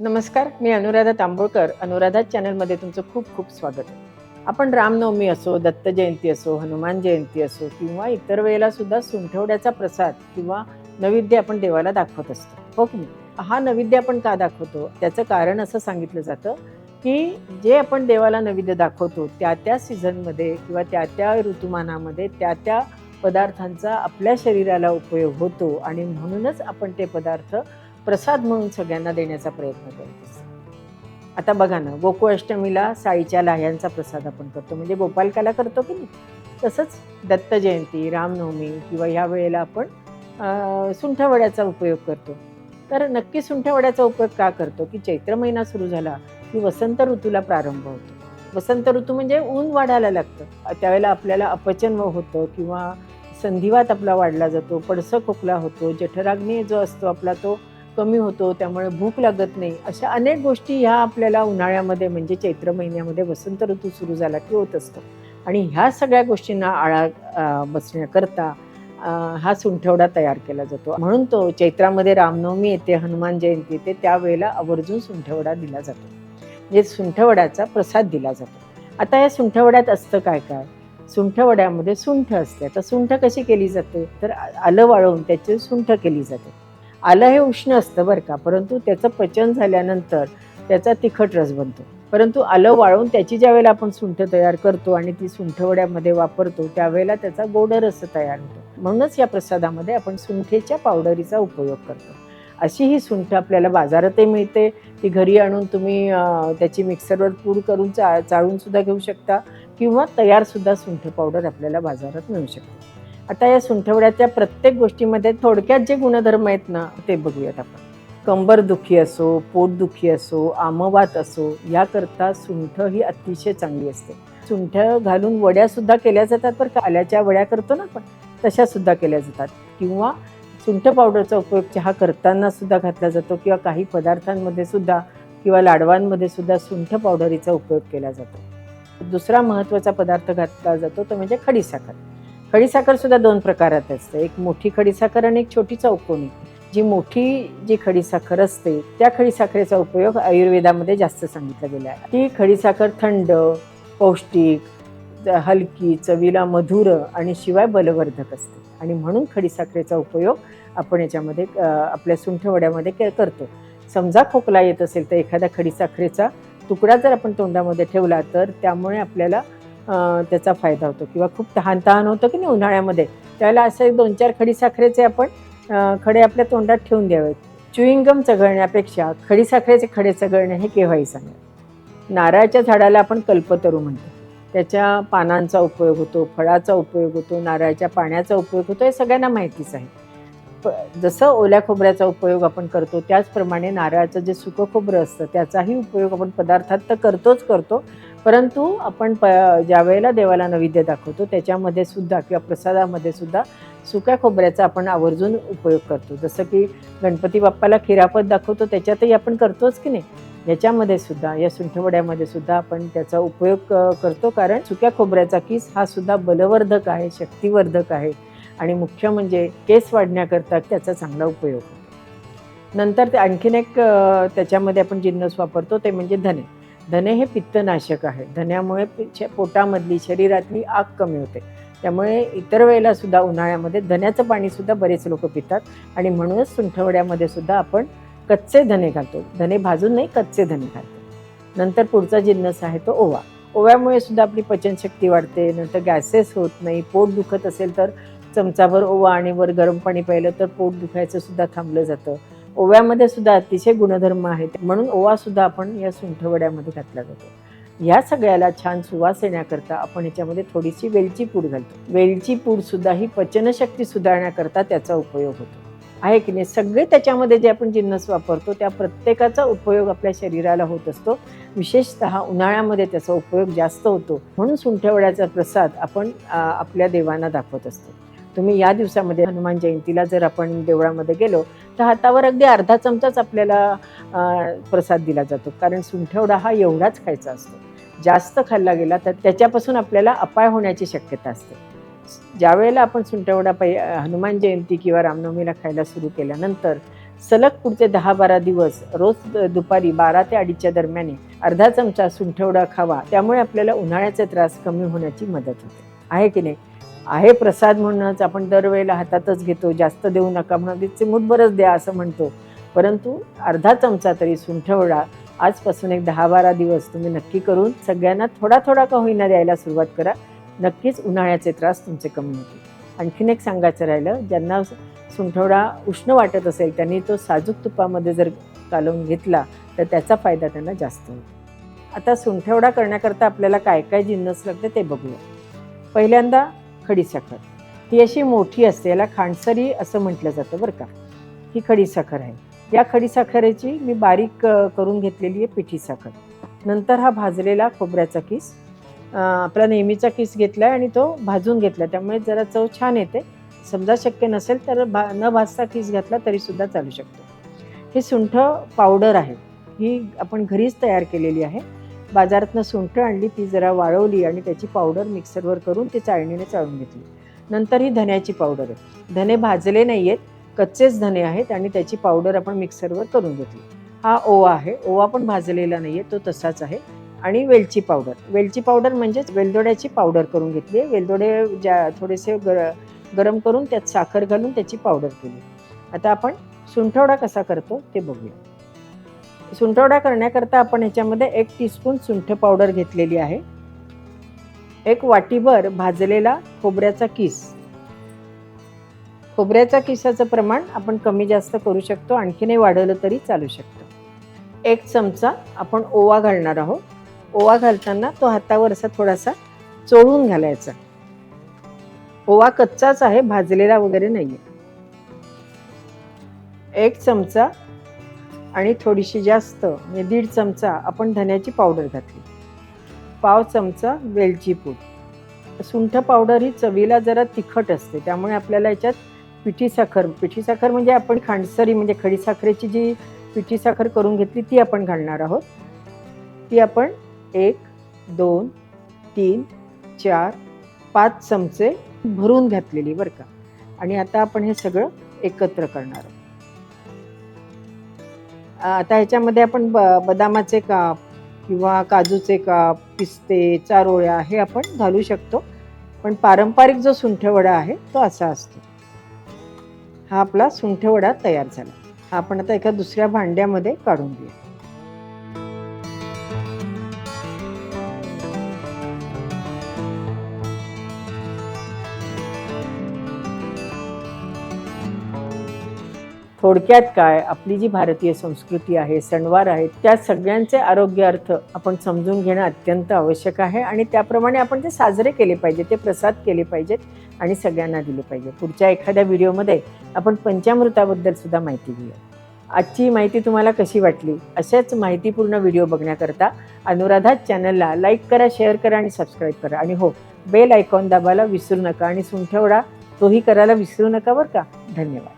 नमस्कार मी अनुराधा तांबोळकर. अनुराधा चॅनलमध्ये तुमचं खूप खूप स्वागत आहे. आपण रामनवमी असो दत्त जयंती असो हनुमान जयंती असो किंवा इतर वेळेला सुद्धा सुंठवड्याचा प्रसाद किंवा नैवेद्य आपण देवाला दाखवत असतो. हो की नाही? हा नैवेद्य आपण का दाखवतो? त्याचं कारण असं सांगितलं जातं की जे आपण देवाला नैवेद्य दाखवतो त्या त्या सीझनमध्ये किंवा त्या त्या ऋतुमानामध्ये त्या त्या पदार्थांचा आपल्या शरीराला उपयोग होतो आणि म्हणूनच आपण ते पदार्थ प्रसाद म्हणून सगळ्यांना देण्याचा प्रयत्न करत. असतो आता बघा ना गोकुळाष्टमीला साईच्या लाह्यांचा प्रसाद आपण करतो. म्हणजे गोपालकाला करतो की नाही? तसंच दत्त जयंती रामनवमी किंवा ह्या वेळेला आपण सुंठवड्याचा उपयोग करतो. तर नक्की सुंठवड्याचा उपयोग का करतो? की चैत्र महिना सुरू झाला की वसंत ऋतूला प्रारंभ होतो. वसंत ऋतू म्हणजे ऊन वाढायला लागतं. त्यावेळेला आपल्याला अपचन होतं किंवा संधिवात आपला वाढला जातो पडसं खोकला होतो जठराग्नी जो असतो आपला तो कमी होतो त्यामुळे भूक लागत नाही अशा अनेक गोष्टी ह्या आपल्याला उन्हाळ्यामध्ये म्हणजे चैत्र महिन्यामध्ये वसंत ऋतू सुरू झाला की होत असतो. आणि ह्या सगळ्या गोष्टींना आळा बसण्याकरता हा सुंठवडा तयार केला जातो. म्हणून तो चैत्रामध्ये रामनवमी येते हनुमान जयंती येते त्यावेळेला आवर्जून सुंठवडा दिला जातो. म्हणजे सुंठवड्याचा प्रसाद दिला जातो. आता या सुंठवड्यात असतं काय काय? सुंठवड्यामध्ये सुंठ असते. आता सुंठ कशी केली जाते? तर आलं वाळवून त्याची सुंठ केली जाते. आलं हे उष्ण असतं बरं का. परंतु त्याचं पचन झाल्यानंतर त्याचा तिखट रस बनतो. परंतु आलं वाळवून त्याची ज्या वेळेला आपण सुंठ तयार करतो आणि ती सुंठवड्यामध्ये वापरतो त्यावेळेला त्याचा गोड रस तयार होतो. म्हणूनच या प्रसादामध्ये आपण सुंठेच्या पावडरीचा उपयोग करतो. अशी ही सुंठ आपल्याला बाजारातही मिळते. ती घरी आणून तुम्ही त्याची मिक्सरवर पूड करून चा चाळून सुद्धा घेऊ शकता किंवा तयार सुद्धा सुंठ पावडर आपल्याला बाजारात मिळू शकते. आता या सुंठवड्याच्या प्रत्येक गोष्टीमध्ये थोडक्यात जे गुणधर्म आहेत ना ते बघूयात आपण. कंबर दुखी असो पोटदुखी असो आमवात असो याकरता सुंठ ही अतिशय चांगली असते. सुंठ घालून वड्या सुद्धा केल्या जातात पण काल्याच्या वड्या करतो ना आपण तशा सुद्धा केल्या जातात. किंवा सुंठ पावडरचा उपयोग चहा करताना सुद्धा घातला जातो किंवा काही पदार्थांमध्ये सुद्धा किंवा लाडवांमध्ये सुद्धा सुंठ पावडरीचा उपयोग केला जातो. दुसरा महत्त्वाचा पदार्थ घातला जातो तो म्हणजे खडीसाखर. खडीसाखर सुद्धा दोन प्रकारात असते. एक मोठी खडीसाखर आणि एक छोटी चौकोनी. जी मोठी जी खडीसाखर असते त्या खडीसाखरेचा उपयोग आयुर्वेदामध्ये जास्त सांगितला गेला आहे. ती खडीसाखर थंड पौष्टिक हलकी चवीला मधुर आणि शिवाय बलवर्धक असते. आणि म्हणून खडीसाखरेचा उपयोग आपण याच्यामध्ये आपल्या सुंठवड्यामध्ये करतो. समजा खोकला येत असेल तर एखाद्या खडीसाखरेचा तुकडा जर आपण तोंडामध्ये ठेवला तर त्यामुळे आपल्याला त्याचा फायदा होतो. किंवा खूप तहान तहान होतं की नाही उन्हाळ्यामध्ये. त्यावेळेला असं दोन चार खडीसाखरेचे आपण खडे आपल्या तोंडात ठेवून द्यावेत. च्युईंगम चघळण्यापेक्षा खडीसाखरेचे खडे चघळणे हे केव्हाही सांगा नारळाच्या झाडाला आपण कल्पतरू म्हणतो. त्याच्या पानांचा उपयोग होतो फळाचा उपयोग होतो नारळाच्या पाण्याचा उपयोग होतो हे सगळ्यांना माहितीच आहे. प जसं ओल्या खोबऱ्याचा उपयोग आपण करतो त्याचप्रमाणे नारळाचं जे सुकं खोबरं असतं त्याचाही उपयोग आपण पदार्थात तर करतोच करतो. परंतु आपण प ज्या वेळेला देवाला नैवेद्य दाखवतो त्याच्यामध्ये सुद्धा किंवा प्रसादामध्ये सुद्धा सुक्या खोबऱ्याचा आपण आवर्जून उपयोग करतो. जसं की गणपती बाप्पाला खिरापत दाखवतो त्याच्यातही आपण करतोच की नाही? याच्यामध्ये सुद्धा या सुंठवड्यामध्ये सुद्धा आपण त्याचा उपयोग करतो. कारण सुक्या खोबऱ्याचा किस हा सुद्धा बलवर्धक आहे शक्तिवर्धक आहे. आणि मुख्य म्हणजे केस वाढण्याकरता त्याचा चांगला उपयोग होतो. नंतर ते आणखीन एक त्याच्यामध्ये आपण जिन्नस वापरतो ते म्हणजे धने. धने हे पित्तनाशक आहे. धन्यामुळे पि- पोटामधली शरीरातली आग कमी होते. त्यामुळे इतर वेळेला सुद्धा उन्हाळ्यामध्ये धन्याचं पाणी सुद्धा बरेच लोक पितात आणि म्हणूनच सुंठवड्यामध्ये सुद्धा आपण कच्चे धने घालतो. धने भाजून नाही कच्चे धने घालतो. नंतर पुढचा जिन्नस आहे तो ओवा. ओव्यामुळे सुद्धा आपली पचनशक्ती वाढते नंतर गॅसेस होत नाही पोट दुखत असेल तर चमचाभर ओवा आणि वर गरम पाणी प्यायलं तर पोट दुखायचं सुद्धा थांबलं जातं. ओव्यामध्ये सुद्धा अतिशय गुणधर्म आहेत. म्हणून ओवा सुद्धा आपण या सुंठवड्यामध्ये घातला जातो. या सगळ्याला छान सुवास येण्याकरता आपण याच्यामध्ये थोडीशी वेलची पूड घालतो. वेलची पूड सुद्धा ही पचनशक्ती सुधारण्याकरता त्याचा उपयोग होतो. आहे की नाही? सगळे त्याच्यामध्ये जे आपण जिन्नस वापरतो त्या प्रत्येकाचा उपयोग आपल्या शरीराला होत असतो. विशेषतः उन्हाळ्यामध्ये त्याचा उपयोग जास्त होतो. म्हणून सुंठवड्याचा प्रसाद आपण आपल्या देवांना दाखवत असतो. तुम्ही या दिवसामध्ये हनुमान जयंतीला जर आपण देवळामध्ये गेलो तर हातावर अगदी अर्धा चमचाच आपल्याला प्रसाद दिला जातो. कारण सुंठवडा हा एवढाच खायचा असतो. जास्त खाल्ला गेला तर त्याच्यापासून आपल्याला अपाय होण्याची शक्यता असते. ज्यावेळेला आपण सुंठवडा पै हनुमान जयंती किंवा रामनवमीला खायला सुरू केल्यानंतर सलग पुढचे दहा बारा दिवस रोज दुपारी बारा ते अडीचच्या दरम्यान अर्धा चमचा सुंठवडा खावा त्यामुळे आपल्याला उन्हाळ्याचे त्रास कमी होण्याची मदत होते. आहे की नाही? आहे प्रसाद म्हणूनच आपण दरवेळेला हातातच घेतो जास्त देऊ नका म्हणून तिचे द्या असं म्हणतो. परंतु अर्धा चमचा तरी सुंठवडा आजपासून एक दहा बारा दिवस तुम्ही नक्की करून सगळ्यांना थोडा थोडा का होईना द्यायला सुरुवात करा. नक्कीच उन्हाळ्याचे त्रास तुमचे कमी होतील. आणखीन एक सांगायचं राहिलं ज्यांना सुंठवडा उष्ण वाटत असेल त्यांनी तो साजूक तुपामध्ये जर कालवून घेतला तर त्याचा फायदा त्यांना जास्त होतो आता सुंठवडा करण्याकरता आपल्याला काय काय जिन्नस लागते ते बघूया. पहिल्यांदा खडीसाखर ही अशी मोठी असते याला खांडसरी असं म्हटलं जातं बरं का. ही खडीसाखर आहे. या खडीसाखरेची मी बारीक करून घेतलेली आहे पिठी साखर. नंतर हा भाजलेला खोबऱ्याचा किस. आपला नेहमीचा किस घेतला आहे आणि तो भाजून घेतला त्यामुळे जरा चव छान येते. समजा शक्य नसेल तर भा न भाजता किस घातला तरीसुद्धा चालू शकतो. हे सुंठ पावडर आहे. ही आपण घरीच तयार केलेली आहे. बाजारातनं सुंठ आणली ती जरा वाळवली आणि त्याची पावडर मिक्सरवर करून ती चाळणीने चाळून घेतली. नंतर ही धन्याची पावडर आहे. धने भाजले नाही आहेत कच्चेच धने आहेत आणि त्याची पावडर आपण मिक्सरवर करून घेतली. हा ओवा आहे ओवा पण भाजलेला नाही आहे तो तसाच आहे. आणि वेलची पावडर वेलची पावडर म्हणजेच वेलदोड्याची पावडर करून घेतली आहे. वेलदोडे ज्या थोडेसे गर गरम करून त्यात साखर घालून त्याची पावडर केली. आता आपण सुंठवडा कसा करतो ते बघूया. सुंठवडा करण्याकरता आपण ह्याच्यामध्ये एक टीस्पून सुंठ पावडर घेतलेली आहे. एक वाटीभर भाजलेला खोबऱ्याचा किस. खोबऱ्याच्या किसाचं प्रमाण आपण कमी जास्त करू शकतो आणखीनही वाढवलं तरी चालू शकतं. एक चमचा आपण ओवा घालणार आहोत. ओवा घालताना तो हातावर असा थोडासा चोळून घालायचा. ओवा कच्चाच आहे भाजलेला वगैरे नाही आहे एक चमचा आणि थोडीशी जास्त म्हणजे दीड चमचा आपण धन्याची पावडर घातली. पाव चमचा वेलची पूड. सुंठ पावडर ही चवीला जरा तिखट असते त्यामुळे आपल्याला याच्यात पिठी साखर पिठी साखर म्हणजे आपण खांडसरी म्हणजे खडीसाखरेची जी पिठी साखर करून घेतली ती आपण घालणार आहोत. ती आपण एक दोन तीन चार पाच चमचे भरून घातलेली बरं का. आणि आता आपण हे सगळं एकत्र करणार आहोत. आता ह्याच्यामध्ये आपण ब बदामाचे काप किंवा काजूचे काप पिस्ते चारोळ्या हे आपण घालू शकतो. पण पारंपरिक जो सुंठवडा आहे तो असा असतो. हा आपला सुंठवडा तयार झाला. हा आपण आता एका दुसऱ्या भांड्यामध्ये काढून घेऊ. थोडक्यात काय? आपली जी भारतीय संस्कृती आहे सणवार आहेत त्या सगळ्यांचे आरोग्य अर्थ आपण समजून घेणं अत्यंत आवश्यक आहे आणि त्याप्रमाणे आपण ते साजरे केले पाहिजे ते प्रसाद केले पाहिजेत आणि सगळ्यांना दिले पाहिजे पुढच्या एखाद्या व्हिडिओमध्ये आपण पंचामृताबद्दल सुद्धा माहिती घेऊया. आजची माहिती तुम्हाला कशी वाटली? अशाच माहितीपूर्ण व्हिडिओ बघण्याकरता अनुराधा चॅनलला लाईक करा शेअर करा आणि सबस्क्राईब करा. आणि हो बेल आयकॉन दाबायला विसरू नका आणि सुंठवडा तोही करायला विसरू नका बरं का? धन्यवाद.